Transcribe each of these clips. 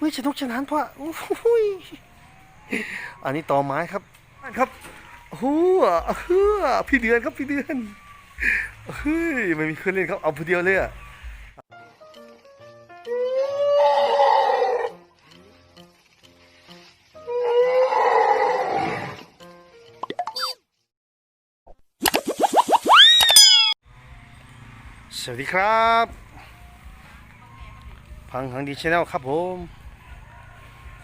อุ้ยสนุกสนานพ่ออุ้ยอันนี้ต่อไม้ครับครับโอ้โหเฮ้อพี่เดือนครับพี่เดือนเฮ้ยไม่มีเครื่องเล่นครับเอาผู้เดียวเลยอะสวัสดีครับ พังหังดีชแนลครับผม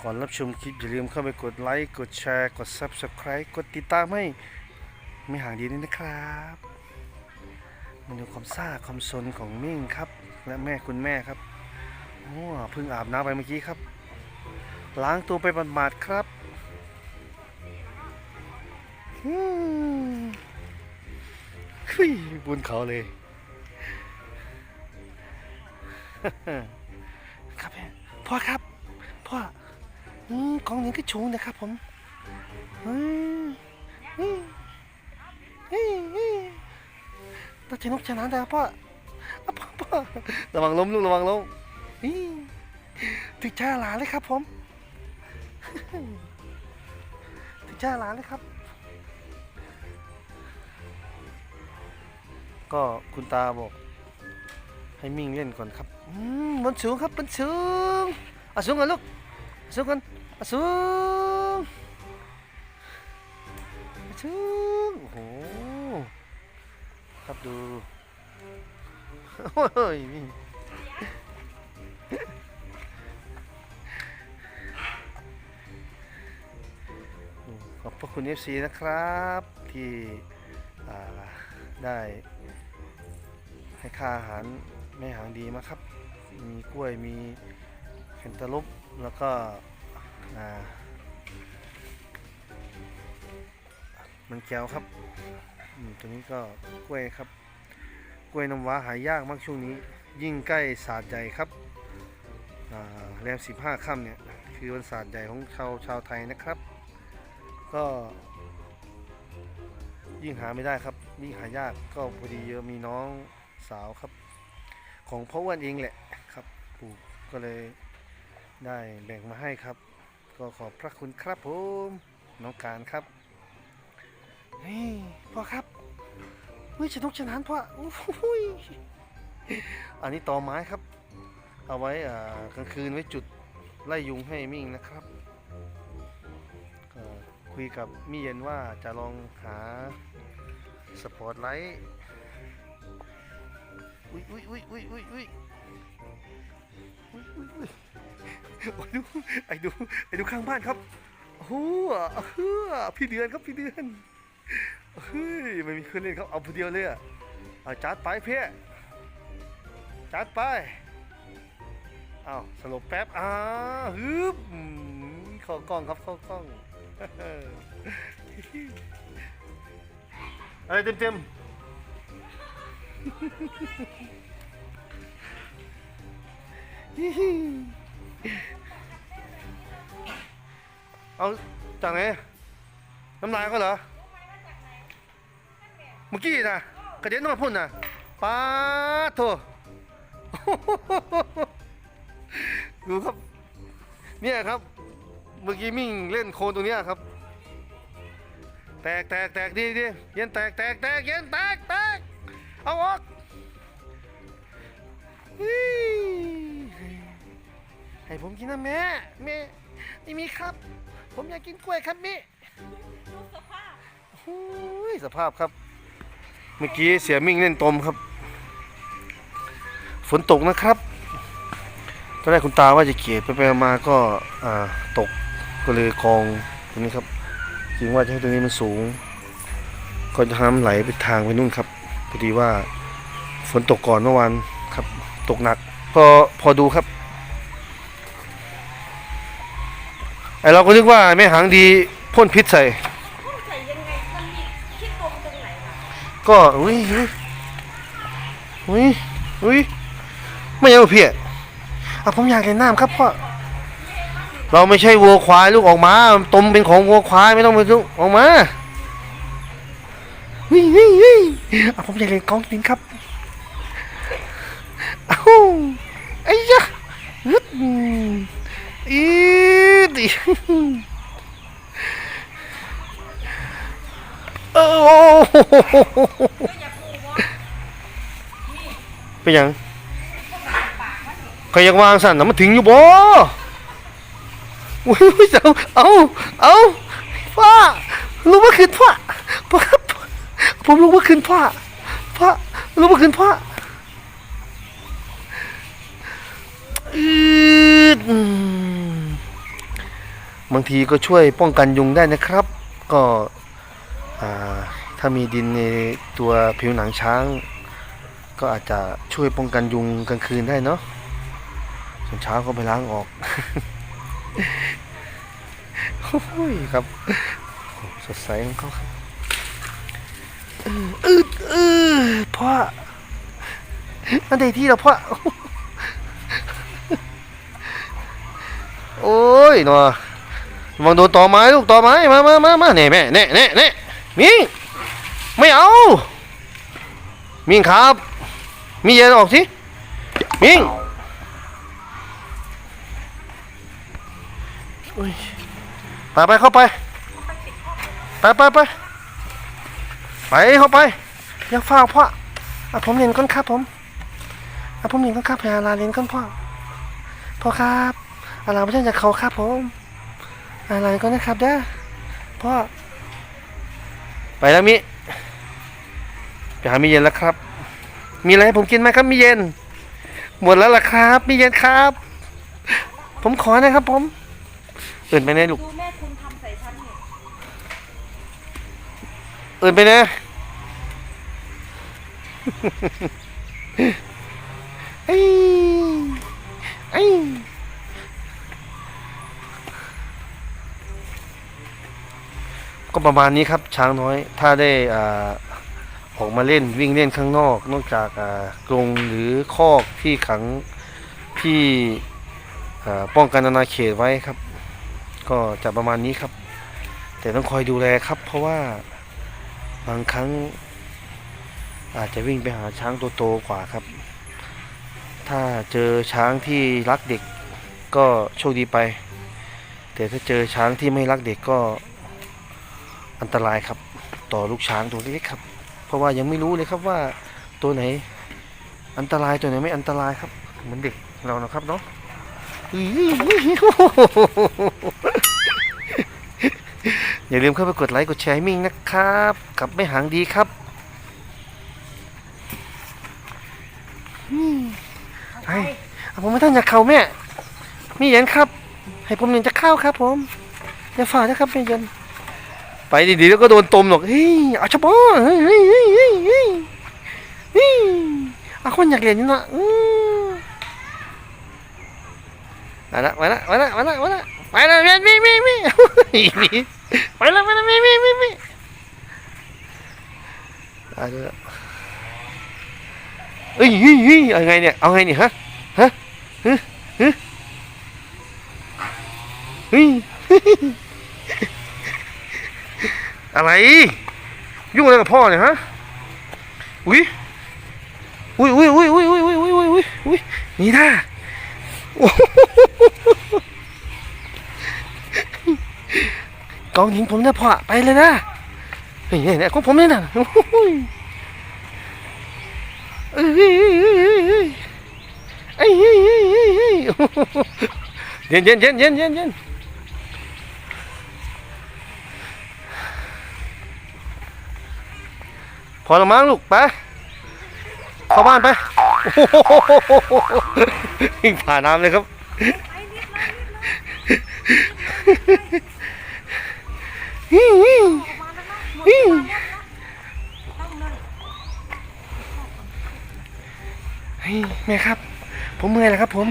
ก่อนรับชมคลิปอย่าลืมเข้าไปกดไลค์ กดแชร์ กด Subscribe กดติดตามให้ไม่ห่างดีด้นะครับมาดูความซ่าความสนของมิ่งครับ และแม่คุณแม่ครับโอ้เพิ่งอาบน้ำไปเมื่อกี้ครับ ล้างตัวไปบาดๆครับอืมเฮ้ยบนเขาเลยครับพ่อครับ พ่อ อืมกองนี้ก็ชูงนะครับผมอืมอืมอืมอืมตาชนกชนะแต่พ่ออะพ่อพ่อระวังล้มลูกระวังล้มอืมติดใจหลานเลยครับผมติดใจหลานเลยครับ ก็คุณตาบอก ให้มิ่งเล่นก่อนครับอืมบนสูงครับบนสูงอะสูงกันลูกอะสูงกัน อะสูงอะสูงโอ้โห ครับดูโอ้ยมิ่งอืมขอบพระคุณ FC นะครับ ที่ได้ให้ค่าอาหารแม่หางดีมาครับ มีกล้วยมีแคนตาลูปแล้วก็ มันแก้วครับตัวนี้ก็กล้วยครับ กล้วยน้ำว้าหายากมากช่วงนี้ ยิ่งใกล้ศาสตร์ใหญ่ครับแรมสิบห้าค่ำเนี่ย คือวันศาสตร์ใหญ่ของชาวชาวไทยนะครับ ก็ ยิ่งหาไม่ได้ครับยิ่งหายากก็พอดีเยอะมีน้องสาวครับ ของพ่ออ้วนเองแหละครับปลูกก็เลยได้แบ่งมาให้ครับ ก็ขอบพระคุณครับผมน้องการครับนี่พ่อครับอุ้ยสนุกสนานพ่ออุ้ยอันนี้ตอไม้ครับ เอาไว้กลางคืนไว้จุดไล่ยุงให้มิ่งนะครับก็คุยกับมี่เย็นว่าจะลองหาสปอร์ตไลท์อุ้ยอุ้ยอุ้ยอุ้ยอุ้ยอุ้ยอุ้ยอุ้ย โอ้ยดูไอ้ดูไอ้ดูข้างบ้านครับโอ้โหเฮ้อพี่เดือนครับพี่เดือนเฮ้ยไม่มีเครื่องเล่นครับเอาผู้เดียวเลยอะเอาจัดไปเพ่จัดไปเอาสลบแป๊บอ่าฮึบข้ากล้องครับข้ากล้องอะไรเต็มเต็ม เอาจากไหนน้ำลายก็เหรอเมื่อกี้นะกระเด็นมาพุ่นนะป้าโถดูครับ เนี่ยครับ เมื่อกี้มิ่งเล่นโคลนตรงเนี้ยครับ แตกแตกแตกดีดีเย็นแตกแตกแตกเย็นแตกแตกเอาออกให้ผมกินนะแม่แม่ไม่มีครับ ผมอยากกินกล้วยครับแม่หูยสภาพครับ เมื่อกี้เสียมิ่งเล่นตมครับ ฝนตกนะครับตอนแรกคุณตาว่าจะเขียไปไปมาๆก็อ่าตกก็เลยกองตรงนี้ครับจริงว่าจะให้ตรงนี้มันสูง ก็จะทำไหลไปทางไปนู่นครับพอดีว่าฝนตกก่อนเมื่อวานครับ ตกหนักก็พอดูครับ เราก็นึกว่าแม่หางดีพ่นพิษใส่พูดใส่ยังไงมันมีคิดตรงตรงไหนล่ะก็อุ้ยอุ้ยอุ้ยอุ้ยไม่เอาเพี้ยอะผมอยากเห็นน้ำครับพ่อเราไม่ใช่วัวควายลูกออกมาตมเป็นของวัวควายไม่ต้องไปลูกออกมาวิวิวิอะผมอยากเล่นกองกินครับอ้าวไอ้ยะฮึดอืมอี ดอีโอ้โหก็อย่าพูดว่าเป็นยังก็อยากวางสั่นนะมันถึงอยู่บ่อุ้ยเอาเอาเอาพ่อรู้ว่าคืนพ่อพ่อผมรู้ว่าคืนพ่อพ่อรู้ว่าคืนพ่ออืดอืม บางทีก็ช่วยป้องกันยุงได้นะครับ ก็ถ้ามีดินในตัวผิวหนังช้าง ก็อาจจะช่วยป้องกันยุงกลางคืนได้เนาะส่วนเช้าก็ไปล้างออกโอ้ยครับสดใสของเขาอืดอืดพ่ออันใดที่เราพ่อโอ้ยเนาะ มองโดนต่อไม้ลูกต่อไม้มามามามาเน่แม่เน่เน่เน่มิงไม่เอา มิงครับ มีเย็นออกสิ มิงไปไปเข้าไป ไปไปไปไปเข้าไปอยังฝ้าวพ่ออะผมเรียนก่อนครับผมอะผมเรียนก่อนครับไปอาลาเรียนก่อนพ่อพ่อครับอาลาไม่ใช่จะเขาครับผม อาลาเรียนก่อนะครับเด้อพ่อไปแล้วมิไปหามีเย็นแล้วครับ มีอะไรให้ผมกินไหมครับมีเย็น หมดแล้วล่ะครับ มีเย็นครับ ผมขอนะครับ ผมเอื่นไปไหนลูกดูแม่คุณทำใส่ฉันเนี่ยเอื่นไปนะไอ้ไอ้ ก็ประมาณนี้ครับช้างน้อย ถ้าได้อ่าออกมาเล่นวิ่งเล่นข้างนอก นอกจากกรงหรือคอกที่ขังที่ป้องกันอาณาเขตไว้ครับ ก็จะประมาณนี้ครับ แต่ต้องคอยดูแลครับ เพราะว่าบางครั้งอาจจะวิ่งไปหาช้างตัวโตกว่าครับ ถ้าเจอช้างที่รักเด็กก็โชคดีไป แต่ถ้าเจอช้างที่ไม่รักเด็กก็ อันตรายครับ ต่อลูกช้างตัวเล็กครับ เพราะว่ายังไม่รู้เลยครับว่าตัวไหนอันตรายตัวไหนไม่อันตรายครับ เหมือนเด็กเรานะครับเนาะอย่าลืมเข้าไปกดไลค์กดแชร์ให้มิ่งนะครับกับไม่หางดีครับเอาไปไอ้เอาผมไม่ต้องอยากเข้าแม่มีเย็นครับ ให้ผมเย็นจะเข้าครับ ผมอย่าฝ่านะครับไม่เย็น ไปดีๆแล้วก็โดนตมหรอกเฮ้ยเอาชบอเฮ้ยเฮ้ยเฮ้ยเฮ้ยเฮ้ยเฮ้ยเอาคนอยากเรียนนี่นะอืมมาละมาละมาละมาละมาละไปละเมียมีมีมีมีไปละไปละมีมีมีมีเอาเถอะเอ้ยเฮ้ยเฮ้ยเอาไงเนี่ยเอาไงเนี่ยฮะฮะฮะฮะเฮ้ย อะไร ยุ่งอะไรกับพ่อเนี่ยฮะอุ้ยอุ้ยอุ้ยอุ้ยอุ้ยอุ้ยอุ้ยอุ้ยอุ้ยอุ้ยอุ้ยนี่ท่ากองหญิงผมนี่ยพ่อไปเลยนะเฮ้ยเนี่ยของผมเนี่ยนะเอ้ยเอ้ยเอ้ยเอ้ยเอ้ยเอ้ยเอ้ยเอ้ยโอ้โหเย็นเย็นเย็นเย็นเย็น พอละมั้งลูกไปเข้าบ้านไปวิ่งผ่าน้ำเลยครับ แม่ครับ ผมเมื่อยแล้วครับผม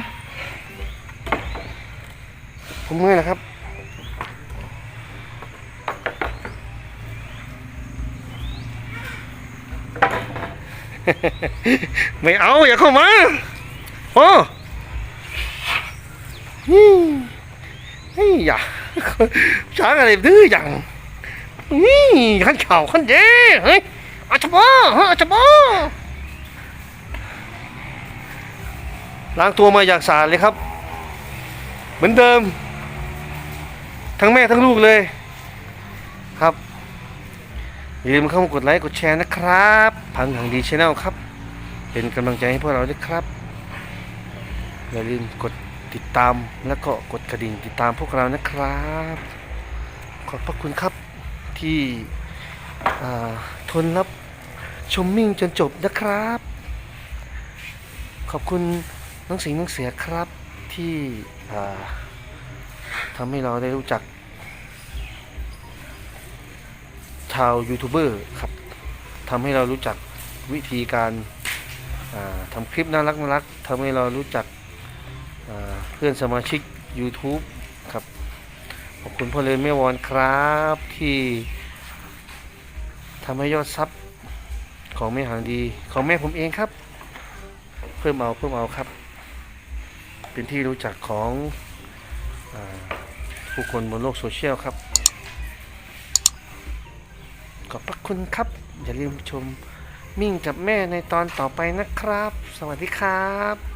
ผมเมื่อยแล้วครับ ไม่เอาอย่าเข้ามาพ่อฮึ่มเฮ้ยอย่าช้างอะไรดื้อจังนี่ขันเข่าขันเย่เฮ้ยอาชบออาชบอล้างตัวมาอย่างสะอาดเลยครับ เหมือนเดิม ทั้งแม่ทั้งลูกเลย อย่าลืมเข้ามากดไลค์กดแชร์นะครับ พังหังดีชาแนลครับ เป็นกำลังใจให้พวกเราด้วยครับ อย่าลืมกดติดตามแล้วก็กดกระดิ่งติดตามพวกเรานะครับ ขอบพระคุณครับที่ทนรับชมมิ่งจนจบนะครับ ขอบคุณน้องสิงห์น้องเสือครับที่ทำให้เราได้รู้จัก ชาวยูทูบเบอร์ครับทำให้เรารู้จักวิธีการาทำคลิปน่ารักน่ารักทำให้เรารู้จักเพื่อนสมาชิก YouTube ครับ ขอบคุณพ่อเลินแม่วอนครับที่ทำให้ยอดซับของแม่หางดีของแม่ผมเองครับ เพิ่มเอาเพิ่มเอาครับ เป็นที่รู้จักของอผู้คนบนโลกโซเชียลครับ คุณครับ อย่าลืมชมมิ่งกับแม่ในตอนต่อไปนะครับ สวัสดีครับ